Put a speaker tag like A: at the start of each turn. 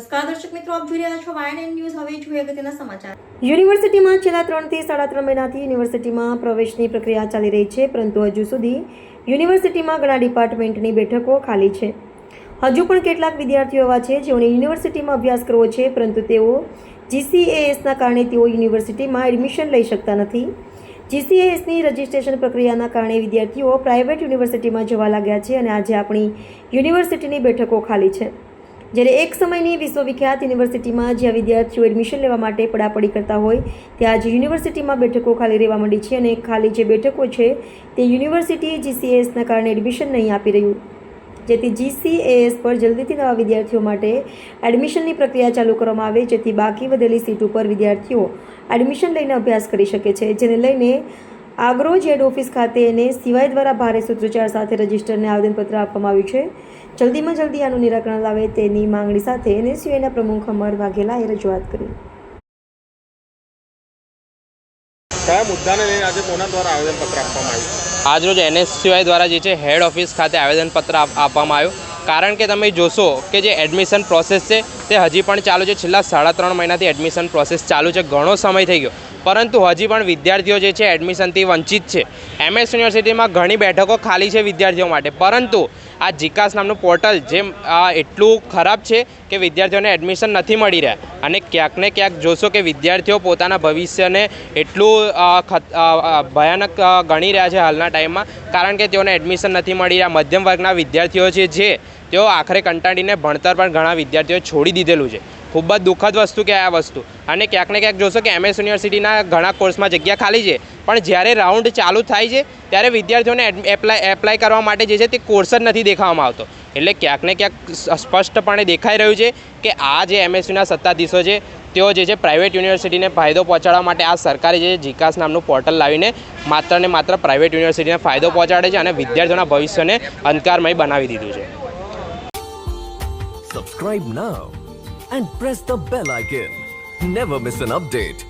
A: નમસ્કાર દર્શક મિત્રો, આપ જોઈ રહ્યા છો વાયન ન્યૂઝ હવે જોઈએ અગત્યના સમાચાર.
B: યુનિવર્સિટીમાં છેલ્લા ત્રણથી સાડા ત્રણ મહિનાથી યુનિવર્સિટીમાં પ્રવેશની પ્રક્રિયા ચાલી રહી છે, પરંતુ હજુ સુધી યુનિવર્સિટીમાં ઘણા ડિપાર્ટમેન્ટની બેઠકો ખાલી છે. હજુ પણ કેટલાક વિદ્યાર્થીઓ એવા છે જેઓને યુનિવર્સિટીમાં અભ્યાસ કરવો છે, પરંતુ તેઓ જીસીએએસના કારણે તેઓ યુનિવર્સિટીમાં એડમિશન લઈ શકતા નથી. જીસીએએસની રજિસ્ટ્રેશન પ્રક્રિયાના કારણે વિદ્યાર્થીઓ પ્રાઇવેટ યુનિવર્સિટીમાં જવા લાગ્યા છે અને આજે આપણી યુનિવર્સિટીની બેઠકો ખાલી છે. જ્યારે એક સમયની વિશ્વવિખ્યાત યુનિવર્સિટીમાં જ્યાં વિદ્યાર્થીઓ એડમિશન લેવા માટે પડાપડી કરતા હોય, ત્યાં આજે યુનિવર્સિટીમાં બેઠકો ખાલી રહેવા માંડી છે અને ખાલી જે બેઠકો છે, તે યુનિવર્સિટી જીસીએસના કારણે એડમિશન નહીં આપી રહ્યું. જેથી જીસીએએસ પર જલ્દીથી નવા વિદ્યાર્થીઓ માટે એડમિશનની પ્રક્રિયા ચાલુ કરવામાં આવે, જેથી બાકી વધેલી સીટ ઉપર વિદ્યાર્થીઓ એડમિશન લઈને અભ્યાસ કરી શકે છે, જેને લઈને આગ્રોજ હેડ ઓફિસ ખાતે એને સિવાય દ્વારા ભારે સૂત્રોચ્ચાર સાથે રજિસ્ટરને આવેદનપત્ર આપવામાં આવ્યું છે. જલ્દીમાં જલ્દી આનું નિરાકરણ લાવે તેની માંગણી સાથે એનએસયુઆઈના પ્રમુખ અમર વાઘેલાએ રજૂઆત કરી.
C: કયા મુદ્દાને લઈને આજે કોના દ્વારા આવેદનપત્ર આપવામાં આવ્યું?
D: આજરોજ એનએસસીવાય દ્વારા જે છે હેડ ઓફિસ ખાતે આવેદનપત્ર આપવામાં આવ્યું. કારણ કે તમે જોશો કે જે એડમિશન પ્રોસેસ છે, તે હજી પણ ચાલુ છે. છેલ્લા સાડા ત્રણ મહિનાથી એડમિશન પ્રોસેસ ચાલુ છે. ઘણો સમય થઈ ગયો. પરંતુ હજી પણ વિદ્યાર્થીઓ જે છે એડમિશનથી વંચિત છે. એમએસ યુનિવર્સિટીમાં ઘણી બેઠકો ખાલી છે વિદ્યાર્થીઓ માટે. પરંતુ આ જીકાસ નામનું પોર્ટલ આ એટલું ખરાબ છે કે વિદ્યાર્થીઓને એડમિશન નથી મળી રહ્યા. અને ક્યાંક ને ક્યાંક જોશો કે વિદ્યાર્થીઓ પોતાના ભવિષ્યને એટલું ભયાનક ગણી રહ્યા છે હાલના ટાઈમમાં. કારણ કે તેઓને એડમિશન નથી મળી રહ્યા. મધ્યમ વર્ગના વિદ્યાર્થીઓ છે જે, તેઓ આખરે કંટાળીને ભણતર પણ ઘણા વિદ્યાર્થીઓએ છોડી દીધેલું છે. ખૂબ જ દુઃખદ વસ્તુ કે આ વસ્તુ. અને ક્યાંક ને ક્યાંક જોશો કે એમએસ યુનિવર્સિટીના ઘણા કોર્સમાં જગ્યા ખાલી છે. પણ જ્યારે રાઉન્ડ ચાલુ થાય છે, ત્યારે વિદ્યાર્થીઓને એપ્લાય એપ્લાય કરવા માટે જે છે તે કોર્સ જ નથી દેખાવામાં આવતો. એટલે ક્યાંક ને ક્યાંક સ્પષ્ટપણે દેખાઈ રહ્યું છે કે આ જે એમએસયુના સત્તાધીશો છે, તેઓ જે છે પ્રાઇવેટ યુનિવર્સિટીને ફાયદો પહોંચાડવા માટે આ સરકારે જે જીકાસ નામનું પોર્ટલ લાવીને માત્ર ને માત્ર પ્રાઇવેટ યુનિવર્સિટીને ફાયદો પહોંચાડે છે અને વિદ્યાર્થીઓના ભવિષ્યને અંધકારમય બનાવી દીધું છે
E: subscribe now and press the bell icon never miss an update.